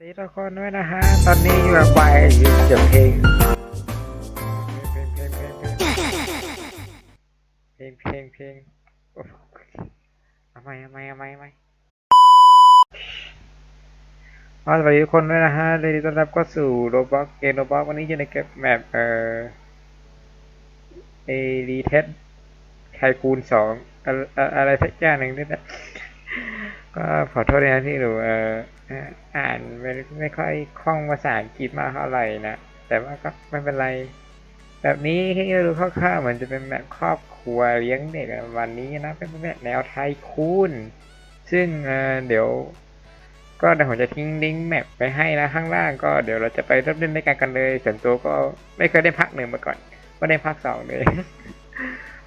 สวัสดีทุกคนด้วยนะฮะ ตอนนี้อยู่กับไปอยู่เสียงเพลง เพลงเพลงเพลงเพลงเพลงเพลงเพลงโอ้เอาไมเอาไมเอาไมเอาไมอ๋อสวัสดีทุกคนด้วยนะฮะยินดีต้อนรับเข้าสู่โรบอกเกมโรบอกวันนี้อยู่ในเกมแมปเอ่อเอรีเทสไทคูณสองอะไรสักอย่างหนึ่งด้วยนะก็ขอโทษนะที่หนูเอ่อ อ่านไม่ไม่ค่อยคล่องภาษาอังกฤษมากเท่าไหร่นะ แต่ว่าก็ไม่เป็นไร แบบนี้ให้ดูคร่าวๆเหมือนจะเป็นแบบครอบครัวเลี้ยงเด็กวันนี้นะ เป็นแบบแนวไทยคูนซึ่งเอ่อเดี๋ยว ก็เดี๋ยวผมจะทิ้งลิงก์แมปไปให้นะข้างล่างก็เดี๋ยวเราจะไปเริ่มเล่นด้วยกันกันเลยส่วนตัวก็ไม่เคยได้พักหนึ่งมาก่อนไม่ได้พักสองเลย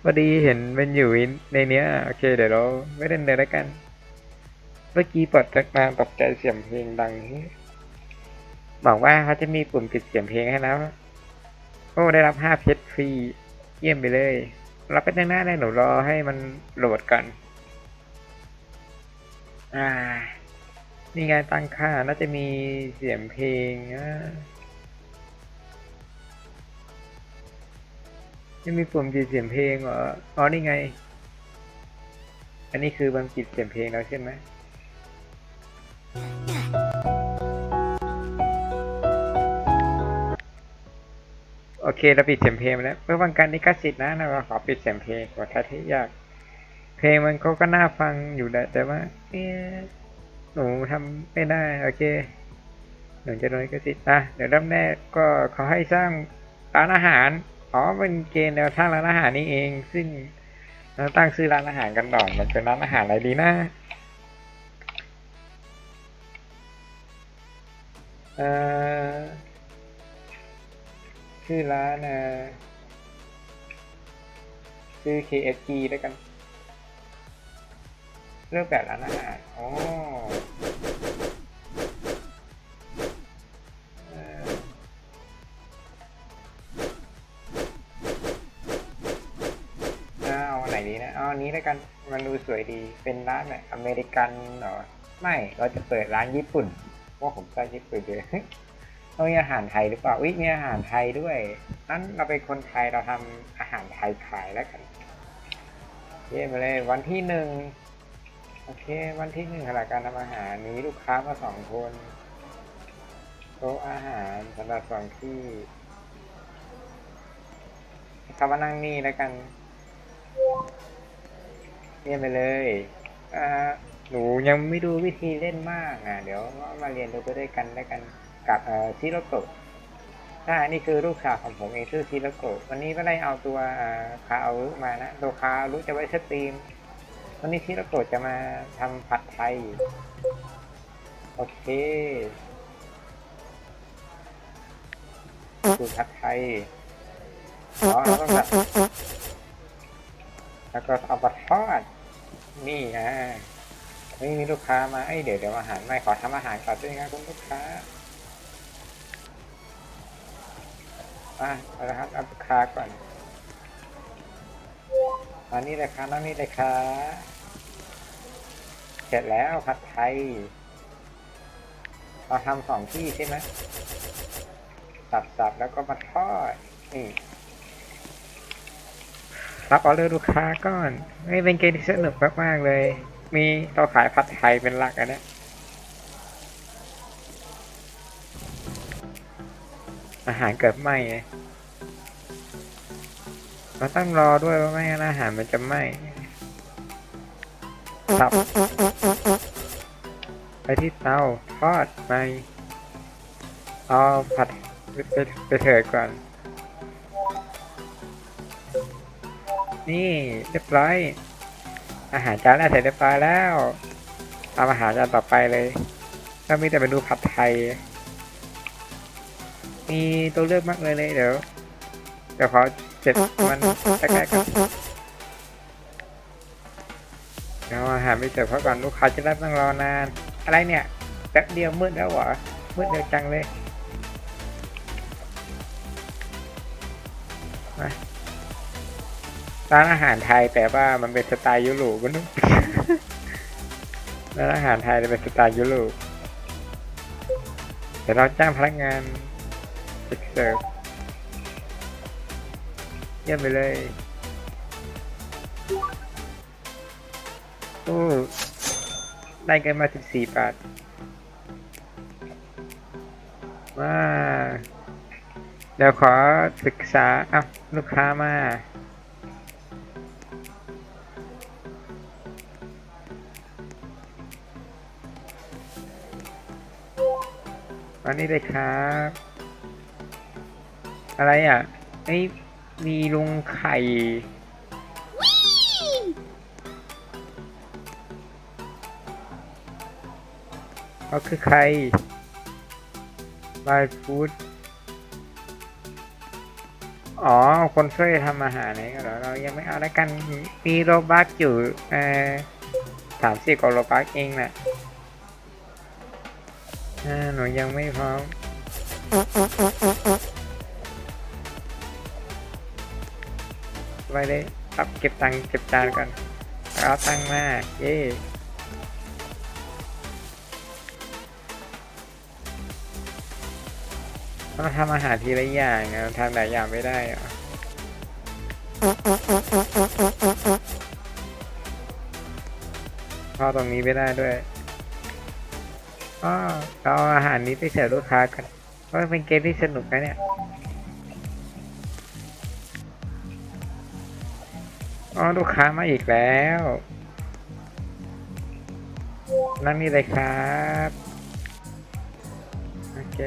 พอดีเห็นเป็นอยู่ในเนี้ยโอเคเดี๋ยวเราไม่เล่นเลยแล้วกัน เมื่อกี้เปิดจากมาตกใจเสียงเพลงดังบอกว่าเขาจะมีปุ่มปิดเสียงเพลงให้แล้วโอ้ได้รับห้าเพชรฟรี เยี่ยมไปเลยรับไปตั้งหน้าได้หนูรอให้มันโหลดก่อน อ่านี่ไงตั้งค่าน่าจะมีเสียงเพลงอ่าจะมีปุ่มปิดเสียงเพลงเหรอ อ๋อ นี่ไง อันนี้คือมันปิดเสียงเพลงแล้วใช่ไหม โอเคเราปิดเสียงเพลงไปแล้ว เพื่อป้องกันลิขสิทธิ์นะเราขอปิดเสียงเพลงกดทัดที่ยาก เพลงมันเขาก็น่าฟังอยู่แหละแต่ว่าเอ๊ะหนูทำไม่ได้โอเคหนูจะโดนลิขสิทธิ์นะเดี๋ยวเริ่มแรกก็ขาให้สร้างร้านอาหารอ๋อเป็นเกณฑ์แนวทางร้านอาหารนี่เอง ซึ่งเราตั้งชื่อร้านอาหารกันก่อนมันเป็นร้านอาหารอะไรดีนะ ชื่อร้านชื่อ KFC แล้วกัน เลือกแบบร้านอาหารอ๋อเอ่อเอาอันไหนดีนะเอาอันนี้แล้วกัน มันดูสวยดี เป็นร้านแบบอเมริกันเหรอ ไม่ เราจะเปิดร้านญี่ปุ่น ว่าผมใก็ญี่ปุ่นเลยต้องมีอาหารไทยหรือเปล่าอุ้ยมีอาหารไทยด้วยนั้นเราเป็นคนไทยเราทำอาหารไทยขายแล้วกันเย่มไปเลยวันที่หนึ่งโอเค วันที่หนึ่งขณะการทำอาหารมีลูกค้ามาสองคนโต๊ะอาหารสำหรับสองที่ให้เขานั่งนี่แล้วกันเยี่ยมไปเลยอ่า หนูยังไม่ดูวิธีเล่นมากอะเดี๋ยวมาเรียนรู้ไปด้วยกันแล้วกันกับเอ่อชิโรโกะถ้าอันนี้คือลูกสาวของผมเองชื่อชิโรโกะวันนี้ไม่ได้เอาตัวเอ่อคาอารุมานะตัวคาอารุจะไว้สตรีม วันนี้ชิโรโกะจะมาทำผัดไทยโอเคสูตรผัดไทยอ๋อเราต้องแบบแล้วก็เอามาทอดนี่อะ ไม่มีลูกค้ามาเอ้ยเดี๋ยวเดี๋ยวอาหารไม่ขอทำอาหารก่อนด้วยนะคุณลูกค้าอะเอาละครับเอาลูกค้าก่อนอันนี้เลยครับนั่นนี่เลยครับเสร็จแล้วผัดไทยเราทำสองที่ใช่ไหมสับๆแล้วก็มาทอดนี่รับออเดอร์ลูกค้าก่อนไม่เป็นเกมที่สนุกมากๆเลย มีเราขายผัดไทยเป็นหลักอันเนี้ยอาหารเกิดไหม้ไงเราต้องรอด้วยว่าไม่งั้นอาหารมันจะไหม้สับไปที่เตาทอดไปเอาผัดไปไปเถิดก่อน นี่เรียบร้อย อาหารจานแรกเสร็จเรียบร้อยแล้วทำอาหารจานต่อไปเลยก็มีแต่เมนูผัดไทย มีตัวเลือกมากเลยเลยเดี๋ยวเดี๋ยวขอเสร็จมันแรกๆก่อนเดี๋ยวอาหารไม่เสิร์ฟเขาก่อนลูกค้าจะรับต้องรอนาน อะไรเนี่ยแป๊บเดียวมืดแล้วเหรอมืดเร็วจังเลย ร้านอาหารไทยแต่ว่ามันเป็นสไตล์ยุโรปก็นุ๊กร้านอาหารไทยแต่เป็นสไตล์ยุโรปดี๋ยวเราจ้างพนักงานเด็กเสิร์ฟเยี่ยมไปเลยโอ้ได้กันมา 14 บาทมาเดี๋ยวขอศึกษาอะลูกค้ามาันนี้เลยครับ อะไรอะไอ้ยมีลุงไข่ เขาคือใครบายฟู้ดอ๋อ คนช่วยทำอาหารนี่ก็เหรอ เรายังไม่เอาแล้วกัน มีโรบักอยู่ เอ่อสามสิบกว่าโรบักเองน่ะอ่า หนูยังไม่พร้อม ไปเลยรับเก็บตังค์เก็บจานก่อนเอาตังค์มาเย่ต้องทำอาหารทีละอย่างอะทำหลายอย่างไม่ได้เหรอเข้าตรงนี้ไม่ได้ด้วย อ๋อเราเอาอาหารนี้ไปเสิร์ฟลูกค้ากันเพราะเป็นเกมที่สนุกนะเนี่ยอ๋อลูกค้ามาอีกแล้วนั่งนี่เลยครับโอเค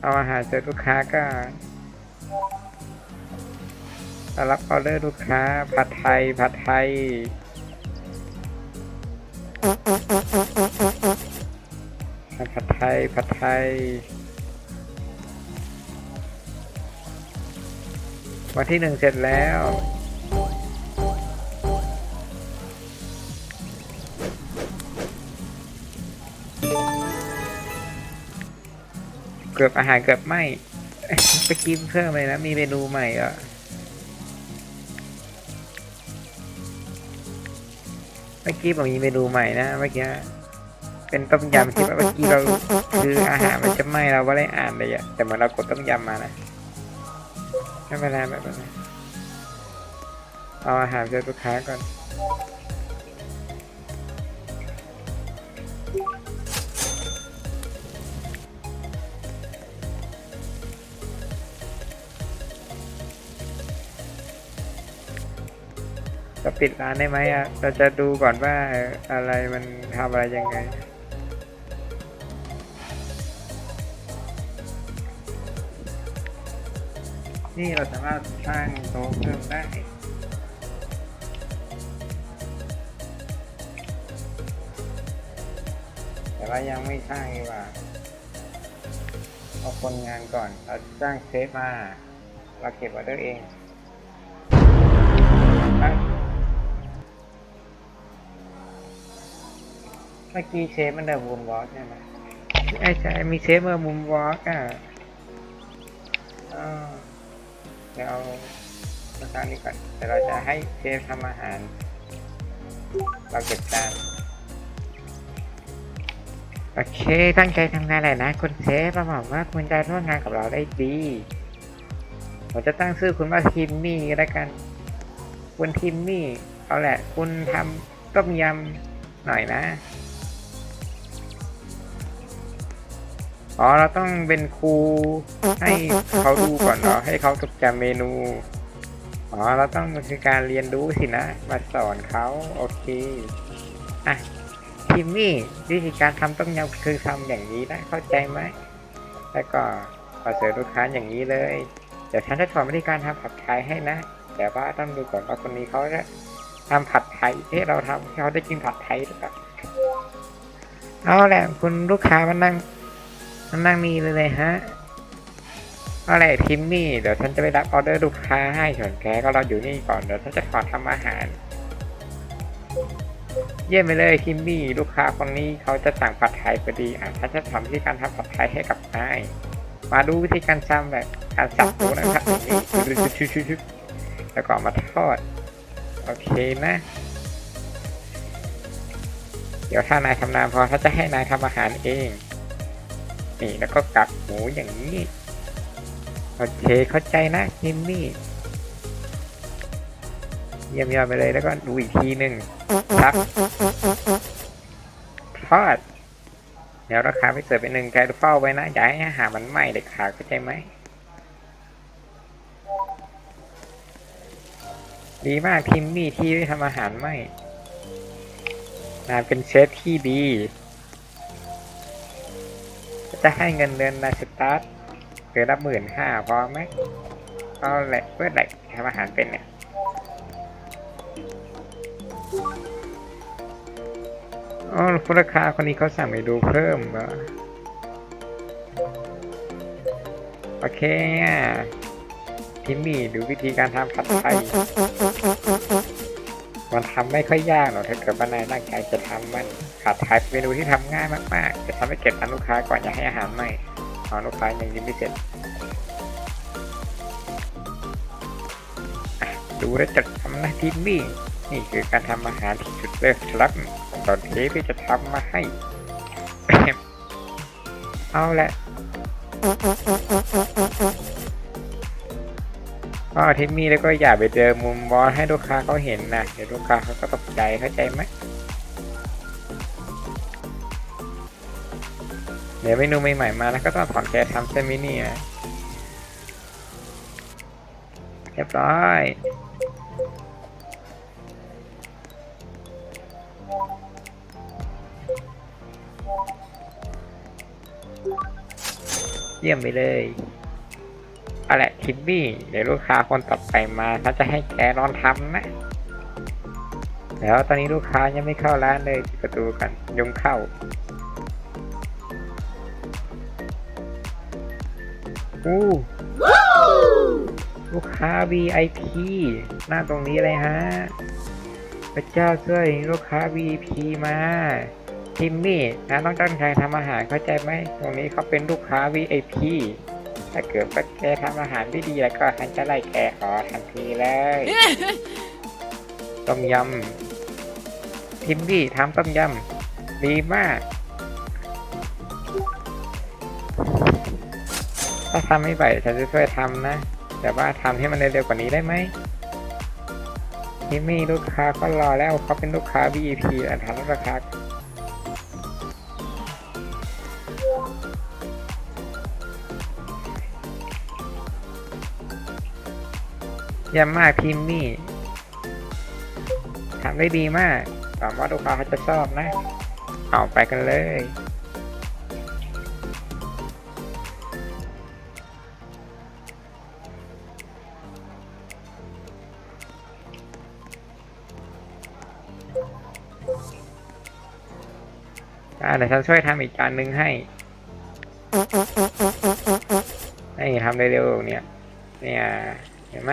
เอาอาหารเจอลูกค้าก็รับออเดอร์ลูกค้าผัดไทยผัดไทย ทยผัดไทย วันที่หนึ่งเสร็จแล้ว เกือบอาหารเกือบไหมไปกินเพิ่มเลยนะ มีเมนูใหม่อะเมื่อกี้บอกมีเมนูใหม่นะเมื่อกี้ เป็นต้มยำที่แบบเมื่อกี้เราคืออาหารมันจะไหมเราไม่ได้อ่านเลยอะแต่เหมือนเรากดต้มยำมานะไม่เป็นไรไม่เป็นไรเอาอาหารเจอลูกค้าก่อนจะปิดร้านได้ไหมอะ เราจะดูก่อนว่าอะไรมันทำอะไรยังไง นี่เราสามารถสร้างโต๊ะเพิ่มได้แต่ว่ายังไม่สร้างดีกว่าเอาคนงานก่อน เราจ้างเซฟมา เราเก็บออเดอร์เองเมื่อกี้เชฟมันเดินมุมวอล์กใช่ไหมไอ้ใช่มีเชฟเมื่อมุมวอล์กอะอ้าว เดี๋ยวเอามาสร้างนี้ก่อนแต่เราจะให้เชฟทำอาหาร เราเก็บจานโอเค ตั้งใจทำงานเลยนะ คุณเชฟเราหวังว่าคุณจะร่วมงานกับเราได้ดี ผมจะตั้งชื่อคุณว่าทิมมี่ก็แล้วกัน คุณทิมมี่ เอาแหละ คุณทำต้มยำหน่อยนะ อ๋อ เราต้องเป็นครูให้เขาดูก่อนเนาะให้เขาจดจำเมนู อ๋อ เราต้องมันคือการเรียนรู้สินะ มาสอนเขาโอเค อะทิมมี่วิธีการทำต้มยำคือทำอย่างนี้นะ เข้าใจไหม แล้วก็ขอเสิร์ฟลูกค้าอย่างนี้เลย เดี๋ยวฉันจะสอนวิธีการทำผัดไทยให้นะ แต่ว่าต้องดูก่อนว่าคนนี้เขาจะทำผัดไทยให้เราทำเขาได้กินผัดไทยหรือเปล่าเอาแหละคุณลูกค้ามานั่ง นั่งนี่เลยเลยฮะอาแหละทิมมี่เดี๋ยวฉันจะไปรับออเดอร์ลูกค้าให้ส่วนแกก็รออยู่นี่ก่อนเดี๋ยวฉันจะขอทำอาหาร เยี่ยมไปเลยคิมมี่ลูกค้าคนนี้เขาจะสั่งผัดไทยพอดีอะฉันจะทำวิธีการทำผัดไทยให้กับนายมาดูวิธีการทำแบบการสับหมูนะครับอย่างนี้ชุบๆแล้วก็มาทอดโอเคนะ เดี๋ยวถ้านายทำนานพอถ้าจะให้นายทำอาหารเอง นี่แล้วก็กักหมูอย่างนี้โอเคเข้าใจนะทิมมี่เยี่ยมยอดไปเลยแล้วก็ดูอีกทีหนึ่งครับทอดเดี๋ยวราคาไม่เสิร์ฟเป็นหนึ่งแกเฝ้าไว้นะอย่าให้อาหารมันไหม้เด็ดขาดเข้าใจไหมดีมากทิมมี่ที่ได้ทำอาหารไหม้นายเป็นเชฟที่ดี จะให้เงินเดือนนายสตาร์ทเดือนละหมื่นห้าพอไหมเอาแหละเพื่อไหนทำอาหารเป็นเนี่ยอ๋อคุณราคาคนนี้เขาสั่งเมนูเพิ่มเหรอโอเคอะทิมมี่ดูวิธีการทำผัดไทย ทำไม่ค่อยยากหรอกถ้าเกิดว่านายตั้งใจจะทำมันผัดไทยเป็นเมนูที่ทำง่ายมากๆ จะทำให้เก็บตังค์ลูกค้าก่อนอย่าให้อาหารไหม้ขอลูกค้ายังยิ้มไม่เสร็จดูแลวจดทำนะทิมมี่นี่คือการทำอาหารที่สุดเลิศครับตอนเทปที่จะทำมาให้ เอาละ ก็ทิมมี่แล้วก็อย่าไปเจอมุมบอสให้ลูกค้าเขาเห็นนะเดี๋ยวลูกค้าเขาก็ตกใจเข้าใจไหมเดี๋ยวเมนูใหม่ๆมาแล้วก็ต้องถอนแกสทำเซมินี่นะเรียบร้อยเยี่ยมไปเลย เอาแหละทิปบี้เดี๋ยวลูกค้าคนต่อไปมาถ้าจะให้แกลองทำนะ แล้วตอนนี้ลูกค้ายังไม่เข้าร้านเลยปิดประตูกันยงเข้า อู้ลูกค้า VIP หน้าตรงนี้เลยฮะ พระเจ้าช่วยลูกค้า VIP มาทิมมี่นะต้องตั้งใจทำอาหารเข้าใจไหมตรงนี้เขาเป็นลูกค้า VIP ถ้าเกิดว่าแกทำอาหารไม่ดีแล้วก็ฉันจะไล่แกขอทันทีเลยต้มยำทิมมี่ทำต้มยำดีมาก ถ้าทำไม่ไหวฉันจะช่วยทำนะ แต่ว่าทำให้มันเร็วๆกว่านี้ได้ไหมทิมมี่ลูกค้าก็รอแล้วเขาเป็นลูกค้า VIP อะทำราคา เยี่ยมมากพิมมี่ทำได้ดีมากหวังว่าลูกค้าเขาจะชอบนะ เอาไปกันเลย อ่าเดี๋ยวฉันช่วยทำอีกจานหนึ่งให้นี่ทำเร็วๆเนี่ย เนี่ย เห็นไหม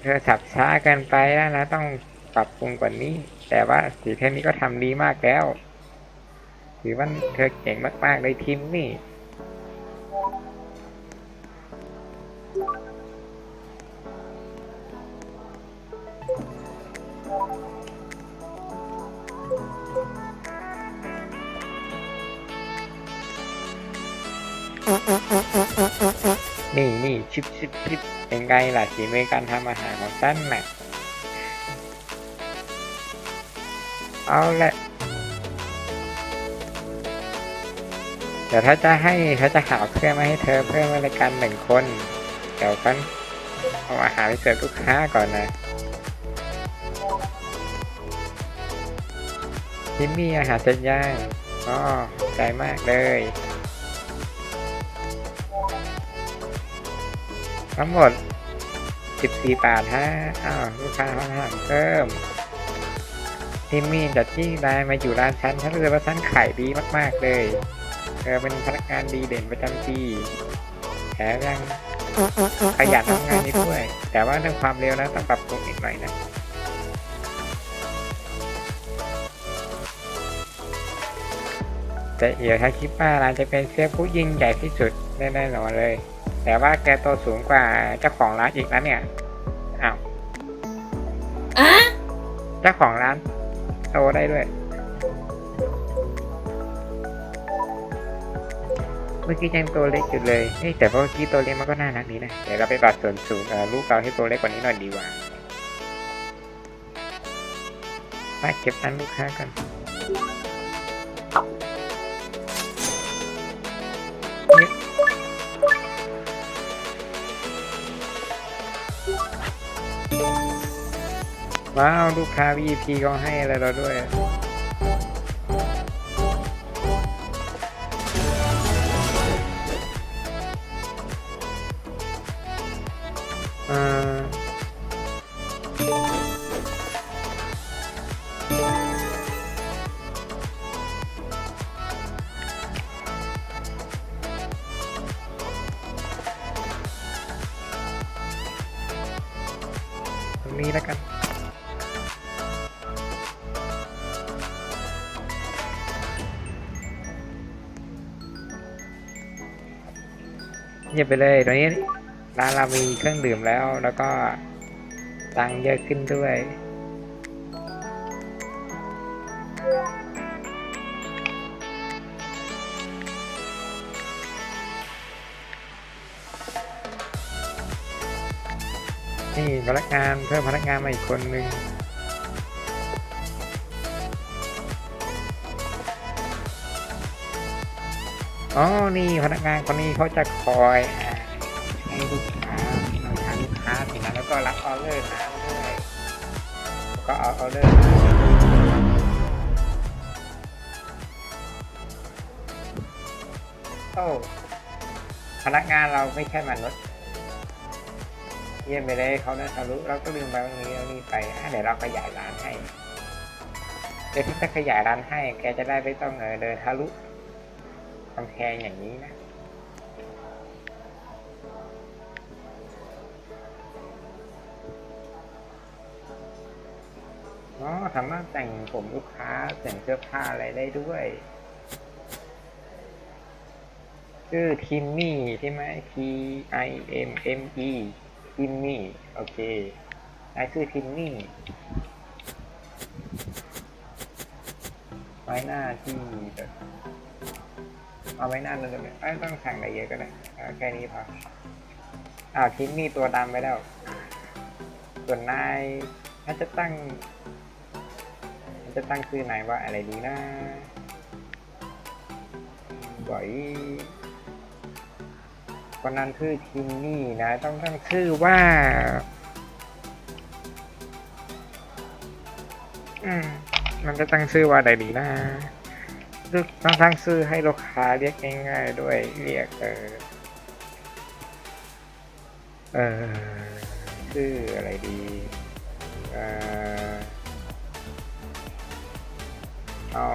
เธอสับช้าเกินไปแล้วนะต้องปรับปรุงกว่านี้ แต่ว่าสีเทนนี้ก็ทำดีมากแล้วถือว่าเธอเก่งมากๆเลยทีมนี่นี่นี่ชิปชิปชิป ไงล่ะฝีมือการทำอาหารของฉันน่ะ เอาละเดี๋ยวถ้าจะให้เขาจะหาเครื่องมาให้เธอเพิ่มรายการหนึ่งคน เดี๋ยวกันเอาอาหารไปเสิร์ฟลูกค้าก่อนนะที่มีอาหารเสร็จย่างอ๋อใจมากเลยทั้งหมด 14บสี่บาทฮะอ้าวลูกค้าเขาถามเพิ่มทิมมี่จากที่ได้มาอยู่ร้านฉันฉันรู้สึกว่าฉันขายดีมาก ๆ เลยเธอเป็นพนักงานดีเด่นประจำปีแถมยังขยันทำงานนี้ด้วย แต่ว่าเรื่องความเร็วนะต้องปรับปรุงอีกหน่อยนะแต่เดี๋ยวถ้าคิดว่าร้านจะเป็นเสื้อผู้ยิ่งใหญ่ที่สุดแน่ๆนอนเลย แต่ว่าแกโตวสูงกว่าเจ้าของร้านอีกนะเนี่ยอ้าวอะเจ้าของร้านโตได้ด้วย เมื่อกี้ยังตัวเล็กอยู่เลยเฮ้ยแต่เมื่อกี้ตัวเล็กมันก็น่ารักดีนะเดี๋ยวเราไปปรับส่วนสูงเอ่อลูกเราให้ตัวเล็กกว่านี้หน่อยดีกว่าไปเก็บตังค์ลูกค้ากัน ว้าว ลูกค้า VIP ก็ให้อะไรเราด้วย เงียบไปเลยตอนนี้ร้านเรามีเครื่องดื่มแล้ว แล้วก็ตังเยอะขึ้นด้วย นี่พนักงานเพิ่มพนักงานมาอีกคนนึง อ๋อ นี่พนักงานคนนี้เขาจะคอยให้ลูกค้าเราทาลูกค้าสินะแล้วก็รับออเดอร์น้ำด้วยก็เอาออเดอร์น้ำโอ้พนักงานเราไม่ใช่มนุษย์เยี่ยมไปเลยเขาน่าทะลุเราก็ลืมไปวันนี้เรานี่ไปอ่เดี๋ยวเราขยายร้านให้เดี๋ยวที่จะขยายร้านให้ แกจะได้ไม่ต้องเออเดินทะลุ กำแพงอย่างนี้นะ อ๋อ สามารถแต่งผมลูกค้าแต่งเสื้อผ้าอะไรได้ด้วยชื่อทิมมี่ใช่ไหม T I M M E ทิมมี่ โอเคนายชื่อทิมมี่ไว้หน้าที่แบบ เอาไว้หน้านั่นเลยไม่ต้องสั่งอะไรเยอะก็ได้แค่นี้พออ้าวทิ้งมีตัวดำไปแล้ว ส่วนนายถ้าจะตั้งมันจะตั้งชื่อนายว่าอะไรดีนะบ่อยคนนั้นคือทินนี่นะ ต้องตั้งชื่อว่าอืมมันจะตั้งชื่อว่าอะไรดีนะ ลูกต้องตั้งชื่อให้ลูกค้าเรียกง่ายๆด้วยเรียกเออเออชื่ออะไรดีเออเอา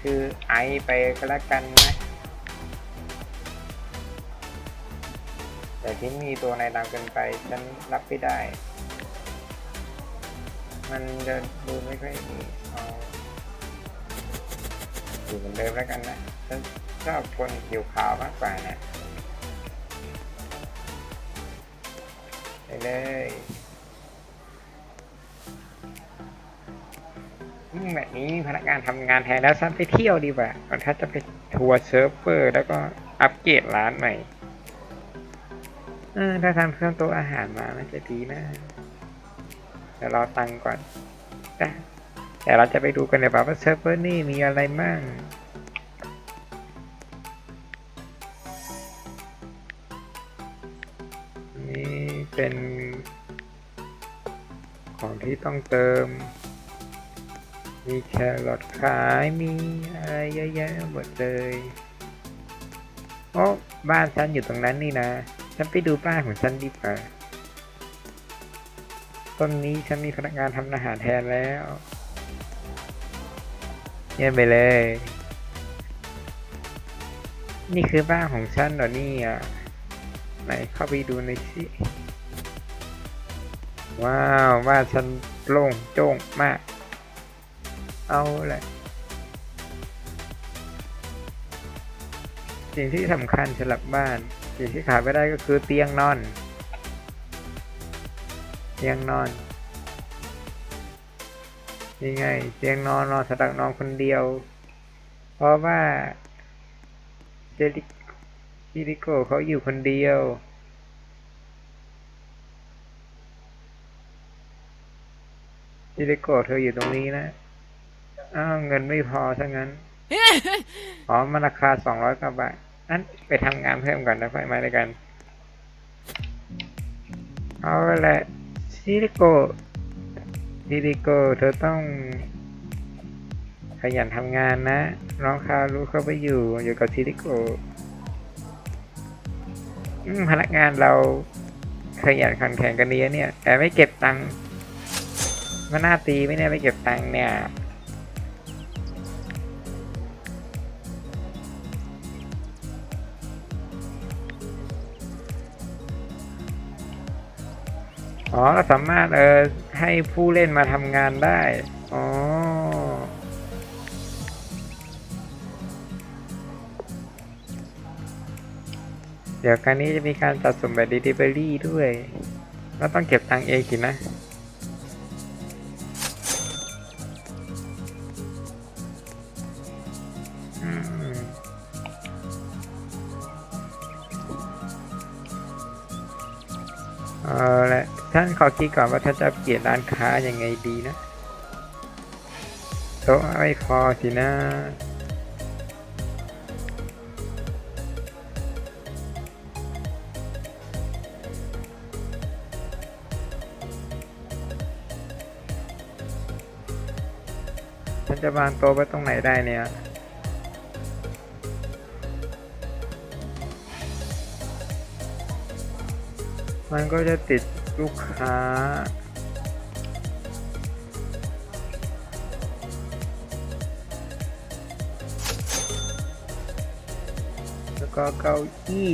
ชื่อไอไปก็แล้วกันนะแต่ที่มีตัวในดังเกินไปฉันรับไม่ได้ มันจะดูไม่ค่อยดีเอา อยู่เหมือนเดิมแล้วกันนะฉันชอบคนผิวขาวมากกว่านะไปเลยแบบนี้พนักงานทำงานแทนแล้วฉันไปเที่ยวดีกว่าถ้าจะไปทัวร์เซิร์ฟเวอร์แล้วก็อัปเกรดร้านใหม่ถ้าทำเครื่องโต๊ะอาหารมามันจะดีนะเดี๋ยวรอตังก่อนแต่ แต่เราจะไปดูกันเดี๋ยวว่าเซิร์ฟเวอร์นี่มีอะไรมั่งนี่เป็นของที่ต้องเติม มีแครอทขาย มีอะไรเยอะแยะหมดเลยโอ้บ้านฉันอยู่ตรงนั้นนี่นะ ฉันไปดูบ้านของฉันดีกว่าต้นนี้ฉันมีพนักงานทำอาหารแทนแล้ว เยี่ยมไปเลย นี่คือบ้านของฉันเหรอเนี่ยไหนเข้าไปดูในสิว้าวบ้านฉันโล่งโจ้งมาก เอาแหละสิ่งที่สำคัญสำหรับบ้าน สิ่งที่ขาดไม่ได้ก็คือเตียงนอน เตียงนอน นี่ไงเตียงนอนนอนสำหรับนอนคนเดียว เพราะว่าเจลิซิริโกเขาอยู่คนเดียวซิริโกเธออยู่ตรงนี้นะ อ้าวเงินไม่พอซะงั้น อ๋อมันราคาสองร้อยกว่าบาทอันไปทำงานเพิ่มก่อนนะค่อยมาด้วยกัน เอาละซิริโกะซิริโกเธอต้อง ขยันทำงานนะ น้องคารู้เข้าไปอยู่อยู่กับซิริโกพนักงานเราขยันขันแข็งกันดีนะเนี่ย แต่ไม่เก็บตังค์มันน่าตีไหมเนี่ยไม่เก็บตังค์เนี่ย อ๋อเราสามารถเออให้ผู้เล่นมาทำงานได้ อ๋อ เดี๋ยวการนี้จะมีการจัดส่งแบบ Delivery ด้วย เราต้องเก็บตังค์เองสินะ ขอคิดก่อนว่าท่านจะเปลี่ยนร้านค้ายังไงดีนะโต๊ะไม่พอสินะฉันจะวางโต๊ะไว้ตรงไหนได้เนี่ยมันก็จะติด ลูกค้า แล้วก็เก้าอี้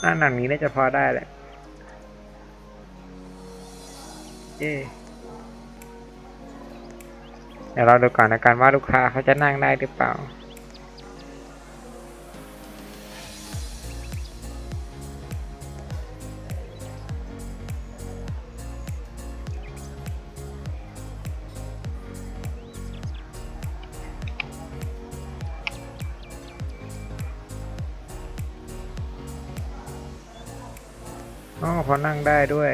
หน้าหนังนี้น่าจะพอได้แหละเย้เดี๋ยวเราดูก่อนนะกันว่าลูกค้าเขาจะนั่งได้หรือเปล่า อ๋อพอนั่งได้ด้วย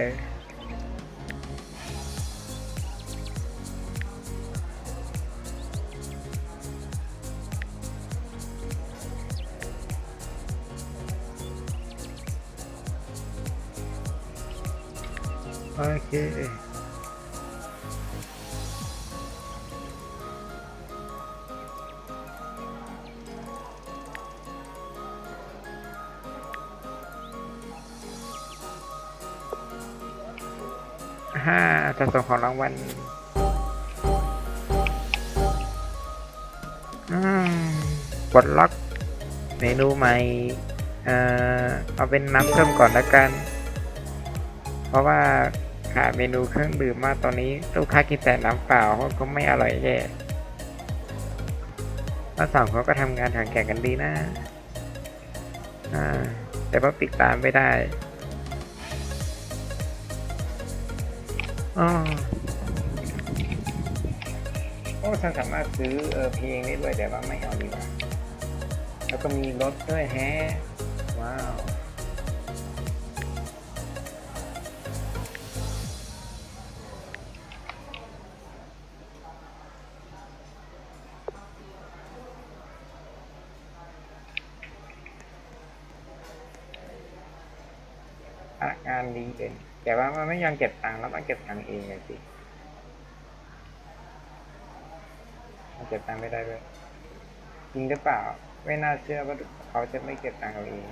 นูใหม่เอ่อเอาเป็นน้ำเพิ่มก่อนละกัน เพราะว่าขาดเมนูเครื่องดื่มมากตอนนี้ลูกค้ากินแต่น้ำเปล่าเขาก็ไม่อร่อยแย่ทั้งสองเขาก็ทำงานแข่งแข่งกันดีนะอ่าแต่ว่าปิดตามไม่ได้อ๋อโอ้ฉันสามารถซื้อเออเพลงได้ด้วยแต่ว่าไม่เอาดีกว่า แล้วก็มีรถด้วยแฮะว้าว พนักงานดีเป็นแต่ว่ามันไม่ยอมเก็บตังค์แล้วมันเก็บตังค์เองเลยสิมันเก็บตังค์ไม่ได้ด้วยจริงหรือเปล่า ไม่น่าเชื่อว่าเขาจะไม่เก็บตังค์เราเอง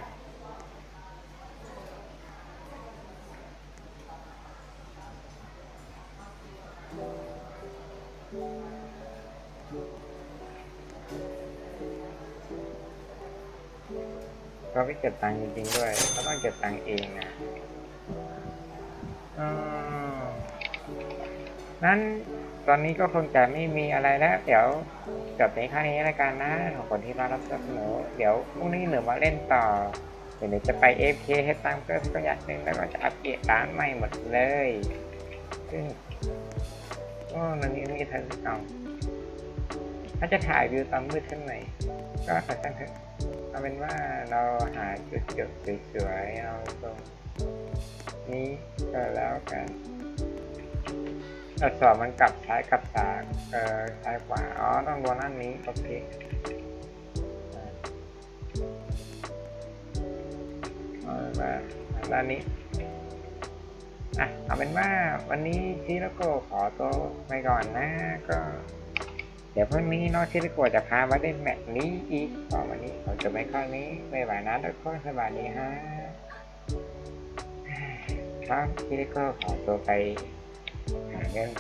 เขาไม่เก็บตังค์จริงๆด้วยเขาต้องเก็บตังค์เองนะนั้นตอนนี้ก็คงจะไม่มีอะไรแล้ว เดี๋ยว จบในค่านี้แล้วกันนะของคนที่มารับสนุนเดี๋ยวพรุ่งนี้หนูมาเล่นต่อเดี๋ยวจะไป AFK ให้ตังเพิ่มก็ยากหนึ่งแล้วก็จะอัปเดตร้านใหม่หมดเลยซึ่งโอ้นันนี้มีทันเอาถ้าจะถ่ายวิวตอนมืดข้างในก็ขอช่างเถอะเอาเป็นว่าเราหาจุดจบสวยๆเอาตรงนี้ก็แล้วกัน อักษรมันกลับซ้ายกลับซ้ายเออซ้ายขวาอ๋อต้องโดนด้านนี้โอเคอ่าเอาเป็นว่าด้านนี้อะเอาเป็นว่าวันนี้ชิโรโกขอตัวไปก่อนนะก็ เดี๋ยวพรุ่งนี้น้องชิโรโกจะพามาเล่นแมตช์นี้อีกต่อวันนี้ผมจะไม่ข้อนี้ไม่ไหวนะทุกคนสบายดีฮะครับชิโรโกขอตัวไป หาเงิน